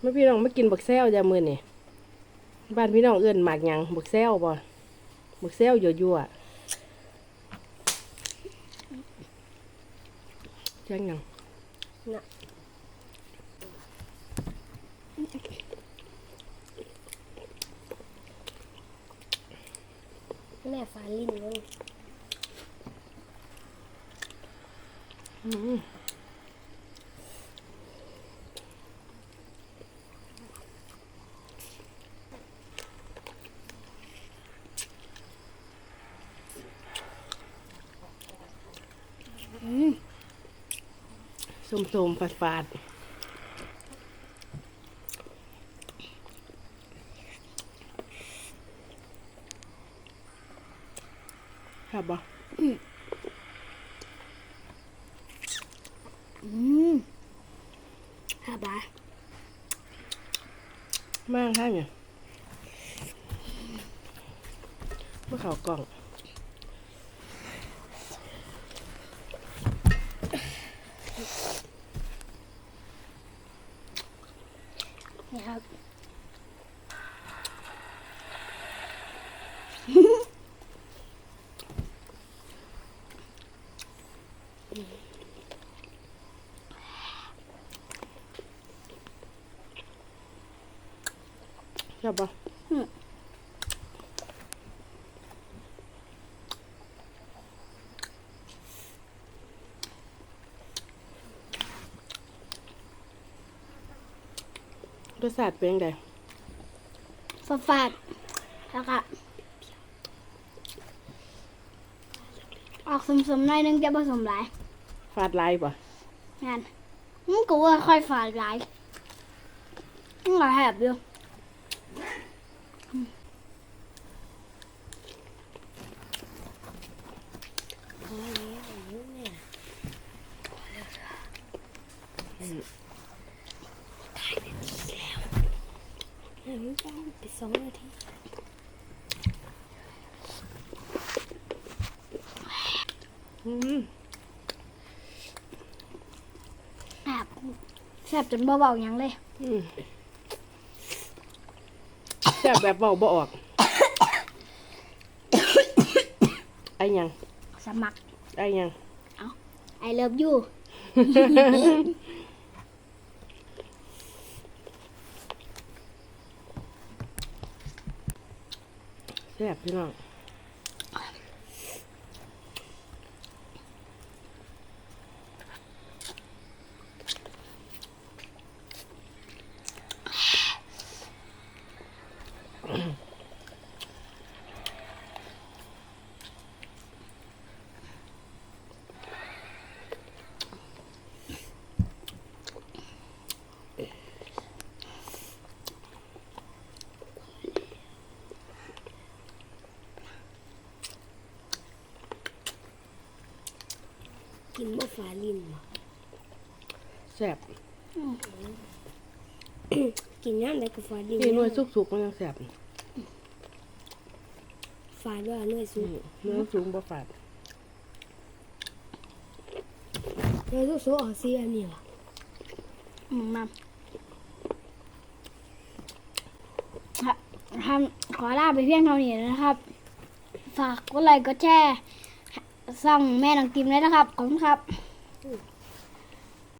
ไม่พี่น้องมากินบักแซวจ้ามือนี่บ้านพี่น้องเอื้อนหมากยังบักแซวบ่บักแซวยั่วๆจังยังแม่ฟ้าลิ้นมันอืม ส้มๆฝาดๆครับบ่อืมฮาบามากท่านเนี่ยเมื่อเขากล่อง นี่ครับค รับบ่รสชาติเป็นยังไงฝาดฝาดแล้วก็ออกสมๆหน่อยนึงจะผสมหลายฟาดลายป่ะงานมันก็ว่าค่อยฝาดหลายมันหลายแหบอยู่ ไปสองนาทีอืมแหบแสบจนเบาๆหยังเลย อืมแซ่บแบบเบาบ่ออก ไอ้หยังสมัคร ไอ้หยัง ไอเลิฟยู แซ่บพี่น้อง กินบ่ฟ้าลิ้นบ่แซ่บกินย่างได้ก็ฟ้าลิ้นนี่หน่วยสุกๆมันยังแซ่บฟ้าด้วยหน่วยสูอืงมเนื้อสูงบ่ฝาดหน่วยสูงสูงออกสีอันนี้ล่ะอืมมาครับทำขอลาไปเพียงเท่านี้นะครับ ฝากกดไลค์กดแชร์ ส่องแม่นังกิมเลยนะครับขอบคุณครับ